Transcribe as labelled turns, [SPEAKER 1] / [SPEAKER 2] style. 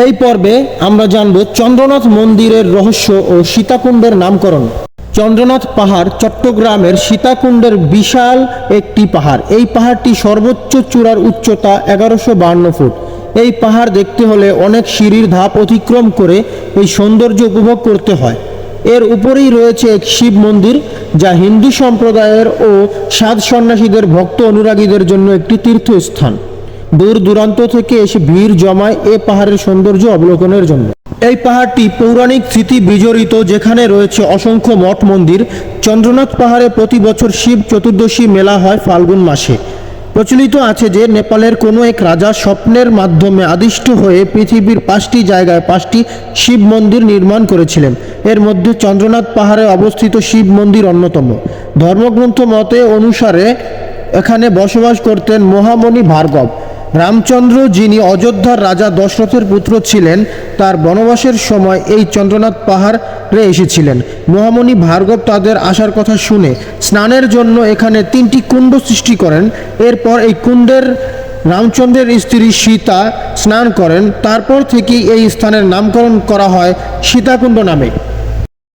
[SPEAKER 1] এই পর্বে আমরা জানব চন্দ্রনাথ মন্দিরের রহস্য ও সীতাকুণ্ডের নামকরণ। চন্দ্রনাথ পাহাড় চট্টগ্রামের সীতাকুণ্ডের বিশাল একটি পাহাড়। এই পাহাড়টি সর্বোচ্চ চূড়ার উচ্চতা এগারোশো বাহান্ন ফুট। এই পাহাড় দেখতে হলে অনেক সিঁড়ির ধাপ অতিক্রম করে এই সৌন্দর্য উপভোগ করতে হয়। এর উপরেই রয়েছে এক শিব মন্দির, যা হিন্দু সম্প্রদায়ের ও সাত সন্ন্যাসীদের ভক্ত অনুরাগীদের জন্য একটি তীর্থস্থান। দূর দূরান্ত থেকে এসে ভিড় জমায় এ পাহাড়ের সৌন্দর্য অবলোকনের জন্য। এই পাহাড়টি পৌরাণিক স্মৃতি বিজড়িত যেখানে রয়েছে অসংখ্য মঠ মন্দির। চন্দ্রনাথ পাহাড়ে প্রতি বছর শিব চতুর্দশী মেলা হয় ফাল্গুন মাসে। প্রচলিত আছে যে নেপালের কোনো এক রাজা স্বপ্নের মাধ্যমে আদিষ্ট হয়ে পৃথিবীর পাঁচটি জায়গায় পাঁচটি শিব মন্দির নির্মাণ করেছিলেন। এর মধ্যে চন্দ্রনাথ পাহাড়ে অবস্থিত শিব মন্দির অন্যতম। ধর্মগ্রন্থ মতে অনুসারে এখানে বসবাস করতেন মহামণি ভার্গব। রামচন্দ্র যিনি অযোধ্যার রাজা দশরথের পুত্র ছিলেন, তার বনবাসের সময় এই চন্দ্রনাথ পাহাড়ে এসেছিলেন। মহামণি ভার্গব তাদের আসার কথা শুনে স্নানের জন্য এখানে তিনটি কুণ্ড সৃষ্টি করেন। এরপর এই কুণ্ডের রামচন্দ্রের স্ত্রী সীতা স্নান করেন। তারপর থেকেই এই স্থানের নামকরণ করা হয় সীতাকুণ্ড নামে।